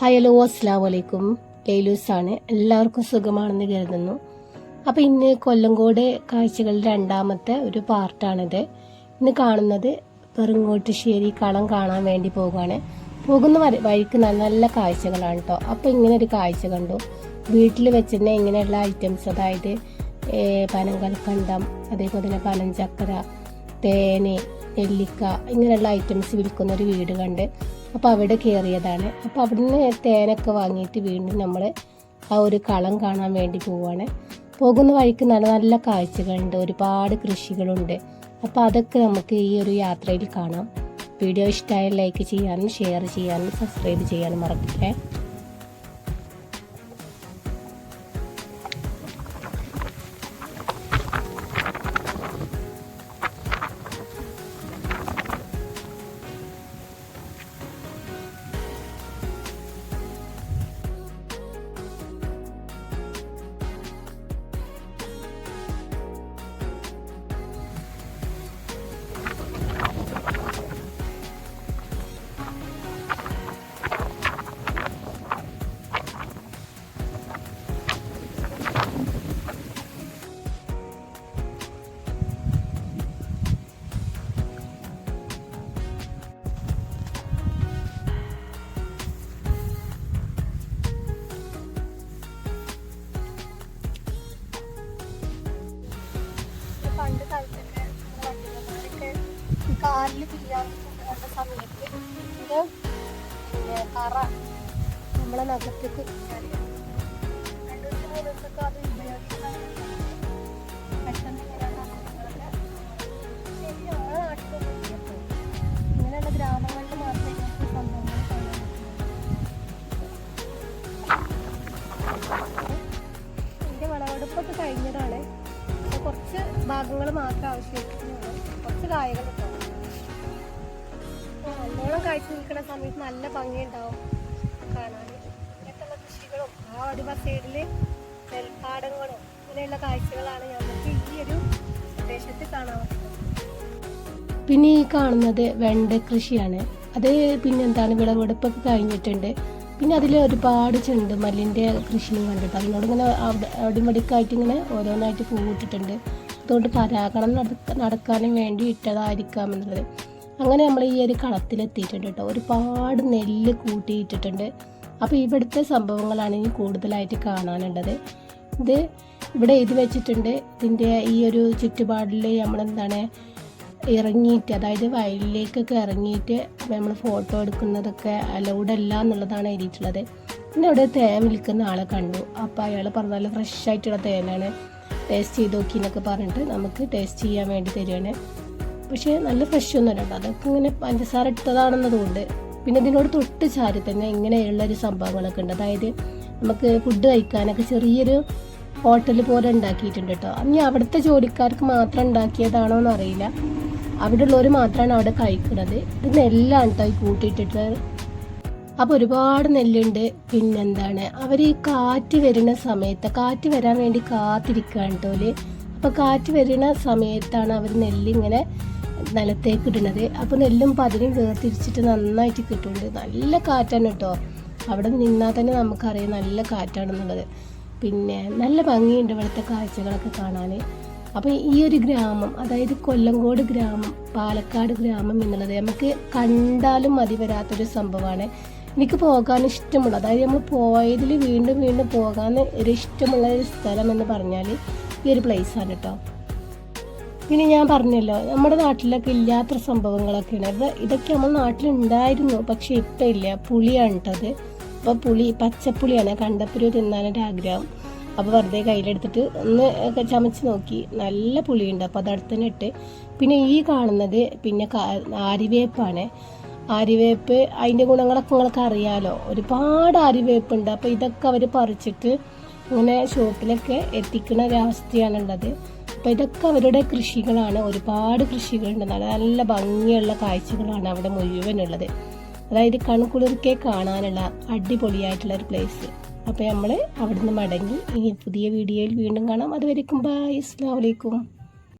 Hi hello അസ്സാം വലൈക്കും ആണ് എല്ലാവർക്കും സുഖമാണെന്ന് കരുതുന്നു. അപ്പോൾ ഇന്ന് കൊല്ലങ്കോട് കാഴ്ചകളുടെ രണ്ടാമത്തെ ഒരു പാർട്ടാണിത്. ഇന്ന് കാണുന്നത് പെറുങ്ങോട്ടുശ്ശേരി കളം കാണാൻ വേണ്ടി പോകുകയാണ് പോകുന്ന വഴി- വഴിക്ക് നല്ല നല്ല കാഴ്ചകളാണ് കേട്ടോ അപ്പോൾ ഇങ്ങനെ ഒരു കാഴ്ച കണ്ടു. വീട്ടിൽ വെച്ച് തന്നെ ഇങ്ങനെയുള്ള ഐറ്റംസ് അതായത് പനങ്കൽക്കണ്ടം അതേപോലെ തന്നെ പനഞ്ചക്കര തേന് നെല്ലിക്ക ഇങ്ങനെയുള്ള ഐറ്റംസ് വിൽക്കുന്ന ഒരു വീട് കണ്ട് അപ്പോൾ അവിടെ കയറിയതാണ് അപ്പോൾ അവിടുന്ന് തേനൊക്കെ വാങ്ങിയിട്ട് വീണ്ടും നമ്മൾ ആ ഒരു കളം കാണാൻ വേണ്ടി പോവുകയാണ് പോകുന്ന വഴിക്ക് നല്ല നല്ല കാഴ്ചകളുണ്ട് ഒരുപാട് കൃഷികളുണ്ട്. അപ്പോൾ അതൊക്കെ നമുക്ക് ഈ ഒരു യാത്രയിൽ കാണാം. വീഡിയോ ഇഷ്ടമായ ലൈക്ക് ചെയ്യാനും ഷെയർ ചെയ്യാനും സബ്സ്ക്രൈബ് ചെയ്യാനും മറക്കില്ലേ? കാലിൽ പിരിയാൻ സമയത്ത് ഇത് പിന്നെ കറ നമ്മളെ നഖത്തേക്ക് രണ്ടു ദിവസം മൂന്ന് ദിവസമൊക്കെ അത് ഉപയോഗിക്കുന്നതാണ് ഭാഗങ്ങൾ മാത്രം ആവശ്യമായിട്ടുള്ളൂ കുറച്ച് കായകൾ നല്ലോണം കാഴ്ച നിൽക്കുന്ന സമയത്ത് നല്ല ഭംഗിയുണ്ടാവും കാണാൻ. ഇങ്ങനത്തുള്ള കൃഷികളും ആ അടിമ സൈഡിൽ നെൽപ്പാടങ്ങളും ഇങ്ങനെയുള്ള കാഴ്ചകളാണ് നമുക്ക് ഈ ഒരു പ്രദേശത്ത് കാണാൻ പിന്നെ ഈ കാണുന്നത് വെണ്ട കൃഷിയാണ്. അത് പിന്നെ എന്താണ് വിളവെടുപ്പൊക്കെ കഴിഞ്ഞിട്ടുണ്ട്. പിന്നെ അതിൽ ഒരുപാട് ചെണ്ടുമല്ലിന്റെ കൃഷിയും കണ്ടിട്ട് അതിനോട് ഇങ്ങനെ അവിടെ ഇങ്ങനെ ഓരോന്നായിട്ട് പൂവിട്ടിട്ടുണ്ട്. അതുകൊണ്ട് പരാഗണം നടക്ക നടക്കാനും വേണ്ടി ഇട്ടതായിരിക്കാം എന്നുള്ളത്. അങ്ങനെ നമ്മൾ ഈ ഒരു കളത്തിലെത്തിയിട്ടുണ്ട് കേട്ടോ. ഒരുപാട് നെല്ല് കൂട്ടിയിട്ടിട്ടുണ്ട്. അപ്പോൾ ഇവിടുത്തെ സംഭവങ്ങളാണ് ഇനി കൂടുതലായിട്ട് കാണാനുള്ളത്. ഇത് ഇവിടെ എഴുതി വെച്ചിട്ടുണ്ട്. ഇതിന്റെ ഈ ഒരു ചുറ്റുപാടിൽ നമ്മളെന്താണ് ഇറങ്ങിയിട്ട് അതായത് വയലിലേക്കൊക്കെ ഇറങ്ങിയിട്ട് നമ്മൾ ഫോട്ടോ എടുക്കുന്നതൊക്കെ അലൗഡ് അല്ല എന്നുള്ളതാണ് എഴുതിയിട്ടുള്ളത്. പിന്നെ അവിടെ തേൻ വിൽക്കുന്ന ആളെ കണ്ടു. അപ്പോൾ അയാൾ പറഞ്ഞാൽ ഫ്രഷ് ആയിട്ടുള്ള തേനാണ്. ടേസ്റ്റ് ചെയ്ത് നോക്കി എന്നൊക്കെ പറഞ്ഞിട്ട് നമുക്ക് ടേസ്റ്റ് ചെയ്യാൻ വേണ്ടി തരികയാണ് പക്ഷേ നല്ല ഫ്രഷ് ഒന്നും അല്ല അതൊക്കെ ഇങ്ങനെ പഞ്ചസാര ഇട്ടതാണെന്നതുകൊണ്ട് പിന്നെ ഇതിനോട് തൊട്ട് ചാരി തന്നെ ഇങ്ങനെയുള്ള ഒരു സംഭവങ്ങളൊക്കെ ഉണ്ട്. അതായത് നമുക്ക് ഫുഡ് കഴിക്കാനൊക്കെ ചെറിയൊരു ഹോട്ടൽ പോലെ ഉണ്ടാക്കിയിട്ടുണ്ട് കേട്ടോ. ഇനി അവിടുത്തെ ജോലിക്കാർക്ക് മാത്രം ഉണ്ടാക്കിയതാണോ എന്നറിയില്ല. അവിടെ ഉള്ളവർ മാത്രമാണ് അവിടെ കഴിക്കുന്നത്. ഇതിനെല്ലാം കേട്ടോ കൂട്ടിയിട്ടിട്ട് അപ്പോൾ ഒരുപാട് നെല്ലുണ്ട്. പിന്നെന്താണ് അവർ ഈ കാറ്റ് വരുന്ന സമയത്ത് കാറ്റ് വരാൻ വേണ്ടി കാത്തിരിക്കുകയാണ് കേട്ടോൽ അപ്പോൾ കാറ്റ് വരുന്ന സമയത്താണ് അവർ നെല്ലിങ്ങനെ നിലത്തേക്ക് ഇടുന്നത്. അപ്പോൾ നെല്ലും പതിനും വേർതിരിച്ചിട്ട് നന്നായിട്ട് കിട്ടുന്നുണ്ട്. നല്ല കാറ്റാണ് കേട്ടോ. അവിടെ നിന്നാൽ തന്നെ നമുക്കറിയാം നല്ല കാറ്റാണെന്നുള്ളത്. പിന്നെ നല്ല ഭംഗിയുണ്ട് ഇവിടുത്തെ കാഴ്ചകളൊക്കെ കാണാൻ അപ്പോൾ ഈ ഒരു ഗ്രാമം അതായത് കൊല്ലങ്കോട് ഗ്രാമം പാലക്കാട് ഗ്രാമം എന്നുള്ളത് നമുക്ക് കണ്ടാലും മതി വരാത്തൊരു സംഭവമാണ്. എനിക്ക് പോകാൻ ഇഷ്ടമുള്ള. അതായത് നമ്മൾ പോയതിൽ വീണ്ടും വീണ്ടും പോകാൻ ഒരു ഇഷ്ടമുള്ള ഒരു സ്ഥലം എന്ന് പറഞ്ഞാൽ ഈ ഒരു പ്ലേസാണ് കേട്ടോ പിന്നെ ഞാൻ പറഞ്ഞല്ലോ നമ്മുടെ നാട്ടിലൊക്കെ ഇല്ലാത്ത സംഭവങ്ങളൊക്കെയാണ്. അപ്പോൾ ഇതൊക്കെ നമ്മൾ നാട്ടിലുണ്ടായിരുന്നു പക്ഷേ ഇപ്പം ഇല്ല. പുളിയാണ് കേട്ടത് അപ്പോൾ പുളി പച്ചപ്പുളിയാണ്. കണ്ടപ്പുരി തിന്നാനൊരു ആഗ്രഹം. അപ്പോൾ വെറുതെ കയ്യിലെടുത്തിട്ട് ഒന്ന് ചമച്ച് നോക്കി. നല്ല പുളിയുണ്ട്. അപ്പോൾ അത് അടുത്തന്നെ ഇട്ട്. പിന്നെ ഈ കാണുന്നത് പിന്നെ ആര്യവേപ്പാണ് ആര്യവേപ്പ് അതിന്റെ ഗുണങ്ങളൊക്കെ നിങ്ങൾക്ക് അറിയാലോ. ഒരുപാട് ആര്യവേപ്പുണ്ട് അപ്പോൾ ഇതൊക്കെ അവർ പറിച്ചിട്ട് ഇങ്ങനെ ഷോപ്പിലൊക്കെ എത്തിക്കുന്ന ഒരവസ്ഥയാണുള്ളത് അപ്പോൾ ഇതൊക്കെ അവരുടെ കൃഷികളാണ്. ഒരുപാട് കൃഷികളുണ്ട്. നല്ല നല്ല ഭംഗിയുള്ള കാഴ്ചകളാണ് അവിടെ മുഴുവനുള്ളത്. അതായത് കൺകുളിർക്കെ കാണാനുള്ള അടിപൊളിയായിട്ടുള്ള ഒരു പ്ലേസ് അപ്പോൾ നമ്മൾ അവിടുന്ന് മടങ്ങി ഇനി പുതിയ വീഡിയോയിൽ വീണ്ടും കാണാം. അതുവരെക്കും ബൈ അസ്സാം വലൈക്കും